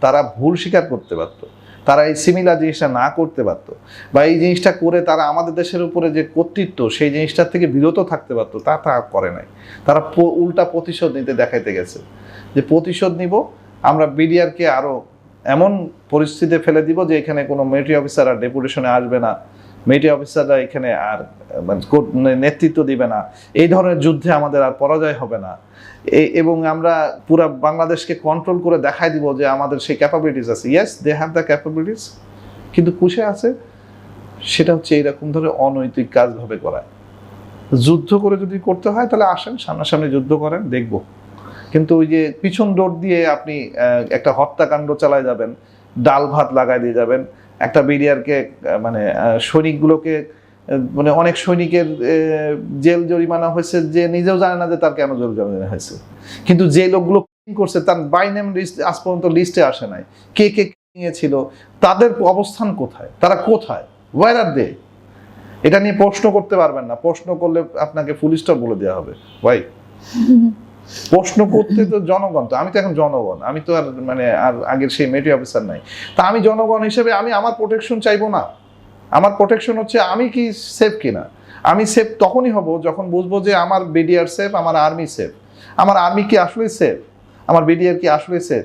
তারা ভুল স্বীকার করতে পারতো। তারা এই সিমিলার জিনিসটা না করতে পারতো। বা এই জিনিসটা করে তারা আমাদের দেশের উপরে যে কর্তৃত্ব, সেই জিনিসটার থেকে বিরত থাকতে পারতো, তা তারা করে নাই। তারা উল্টা প্রতিশোধ নিতে দেখাইতে গেছে। যে প্রতিশোধ নিব, আমরা বিডিআরকে আরও এমন পরিস্থিতিতে ফেলে দিব যে এখানে কোনো মিলিটারি অফিসার আর ডেপুটেশনে আসবে না। মিলিটারি অফিসাররা এখানে আর মানে নেতৃত্ব দিবে না। এই ধরনের যুদ্ধে আমাদের আর পরাজয় হবে না। এবং আমরা পুরো বাংলাদেশকে কন্ট্রোল করে দেখাই দিব যে আমাদের সেই ক্যাপাবিলিটিস আছে। Yes they have the capabilities কিন্তু কুশে আছে? সেটা হচ্ছে এইরকম ধরনের অনৈতিক কাজভাবে করা। যুদ্ধ করে যদি করতে হয়, তাহলে আসেন, সামনাসামনি যুদ্ধ করেন, দেখব। কিন্তু ওই যে পিছন ডোর দিয়ে আপনি একটা হত্যাকাণ্ড চালায় যাবেন, ডাল ভাত লাগাই দিয়ে যাবেন একটা বিডিআরকে মানে সৈনিকগুলোকে মানে অনেক সৈনিকের জেল জরিমানা হয়েছে যে নিজেও জানে না যে তার কেন জেল জরিমানা হয়েছে। কিন্তু যে লোকগুলো করছে তার বাই নেম লিস্ট আজ পর্যন্ত লিস্টে আসে নাই। কে কে নিয়েছিল, তাদের অবস্থান কোথায়, তারা কোথায় ওয়ার আর দে এটা নিয়ে প্রশ্ন করতে পারবেন না। প্রশ্ন করলে আপনাকে পুলিশটা বলে দেওয়া হবে। ভাই প্রশ্ন করতে তো জনগণ তো, আমি তো এখন জনগণ, আমি তো আর মানে আর আগের সেই মেটি অফিসার নাই। তা আমি জনগণ হিসেবে আমি আমার প্রোটেকশন চাইব না। আমার প্রোটেকশন হচ্ছে আমি কি সেফ কিনা? আমি সেফ তখনই হব যখন বুঝব যে আমার বিডিআর সেফ আমার আর্মি সেফ আমার আর্মি কি আসলে সেফ আমার বিডিআর কি আসলে সেফ